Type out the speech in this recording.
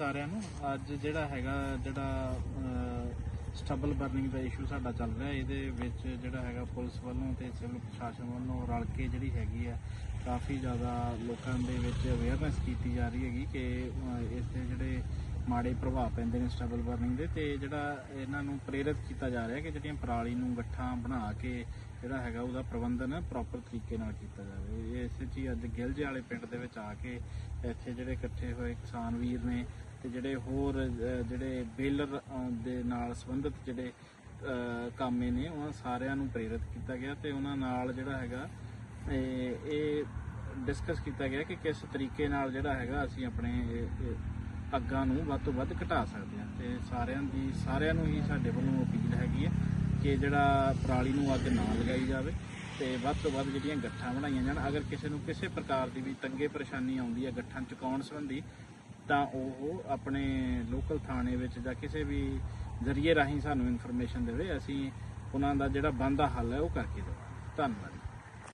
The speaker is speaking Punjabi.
ਸਾਰਿਆਂ ਨੂੰ। ਅੱਜ ਜਿਹੜਾ ਹੈਗਾ ਜਿਹੜਾ ਸਟਬਲ ਬਰਨਿੰਗ ਦਾ ਇਸ਼ੂ ਸਾਡਾ ਚੱਲ ਰਿਹਾ ਇਹਦੇ ਵਿੱਚ ਜਿਹੜਾ ਹੈਗਾ ਪੁਲਿਸ ਵੱਲੋਂ ਤੇ ਸਿਵਲ ਪ੍ਰਸ਼ਾਸਨ ਵੱਲੋਂ ਰਲ ਕੇ ਜਿਹੜੀ ਹੈਗੀ ਆ ਕਾਫੀ ਜ਼ਿਆਦਾ ਲੋਕਾਂ ਦੇ ਵਿੱਚ ਅਵੇਅਰਨੈਸ ਕੀਤੀ ਜਾ ਰਹੀ ਹੈਗੀ ਕਿ ਅਹ, ਇਸ ਦੇ ਜਿਹੜੇ ਮਾੜੇ ਪ੍ਰਭਾਵ ਪੈਂਦੇ ਨੇ ਸਟਬਲ ਬਰਨਿੰਗ ਦੇ ਤੇ ਜਿਹੜਾ ਇਹਨਾਂ ਨੂੰ ਪ੍ਰੇਰਿਤ ਕੀਤਾ ਜਾ ਰਿਹਾ ਕਿ ਜਿਹੜੀਆਂ ਪਰਾਲੀ ਨੂੰ ਗੱਠਾਂ ਬਣਾ ਕੇ ਜਿਹੜਾ ਹੈਗਾ ਉਹਦਾ ਪ੍ਰਬੰਧਨ ਪ੍ਰੋਪਰ ਤਰੀਕੇ ਨਾਲ ਕੀਤਾ ਜਾਵੇ। ਇਸ ਇਸੇ ਚੀ ਅੱਜ ਗਿਲਜੇ ਵਾਲੇ ਪਿੰਡ ਦੇ ਵਿੱਚ ਆ ਕੇ ਇੱਥੇ ਜਿਹੜੇ ਇਕੱਠੇ ਹੋਏ ਕਿਸਾਨ ਵੀਰ ਨੇ ਤੇ ਜਿਹੜੇ ਹੋਰ ਜਿਹੜੇ ਬੇਲਰ ਦੇ ਨਾਲ ਸੰਬੰਧਿਤ ਜਿਹੜੇ ਅਹ, ਕਾਮੇ ਨੇ ਉਹਨਾਂ ਸਾਰਿਆਂ ਨੂੰ ਪ੍ਰੇਰਿਤ ਕੀਤਾ ਗਿਆ ਤੇ ਉਹਨਾਂ ਨਾਲ ਜਿਹੜਾ ਹੈਗਾ ਇਹ ਡਿਸਕਸ ਕੀਤਾ ਗਿਆ ਕਿ ਕਿਸ ਤਰੀਕੇ ਨਾਲ ਜਿਹੜਾ ਹੈਗਾ ਅਸੀਂ ਆਪਣੇ ਅੱਗਾਂ ਨੂੰ ਵੱਧ ਤੋਂ ਵੱਧ ਘਟਾ ਸਕਦੇ ਹਾਂ। ਤੇ ਸਾਰਿਆਂ ਦੀ ਸਾਰਿਆਂ ਨੂੰ ਹੀ ਸਾਡੇ ਵੱਲੋਂ ਅਪੀਲ ਹੈਗੀ ਹੈ ਕਿ ਜਿਹੜਾ ਪਰਾਲੀ ਨੂੰ ਅੱਗ ਨਾ ਲਗਾਈ ਜਾਵੇ ਤੇ ਵੱਧ ਤੋਂ ਵੱਧ ਜਿਹੜੀਆਂ ਗੱਠਾਂ ਬਣਾਈਆਂ ਜਾਣ। ਅਗਰ ਕਿਸੇ ਨੂੰ ਕਿਸੇ ਪ੍ਰਕਾਰ ਦੀ ਵੀ ਤੰਗੇ ਪਰੇਸ਼ਾਨੀ ਆਉਂਦੀ ਹੈ ਗੱਠਾਂ ਚੁਕਾਉਣ ਸੰਬੰਧੀ ਤਾਂ ਉਹ ਆਪਣੇ ਲੋਕਲ ਥਾਣੇ ਵਿੱਚ ਜਾਂ ਕਿਸੇ ਵੀ ਜ਼ਰੀਏ ਰਾਹੀਂ ਸਾਨੂੰ ਇਨਫੋਰਮੇਸ਼ਨ ਦੇਵੇ, ਅਸੀਂ ਉਹਨਾਂ ਦਾ ਜਿਹੜਾ ਬੰਦਾ ਹੱਲ ਹੈ ਉਹ ਕਰਕੇ ਦੇਵਾਂਗੇ। ਧੰਨਵਾਦ।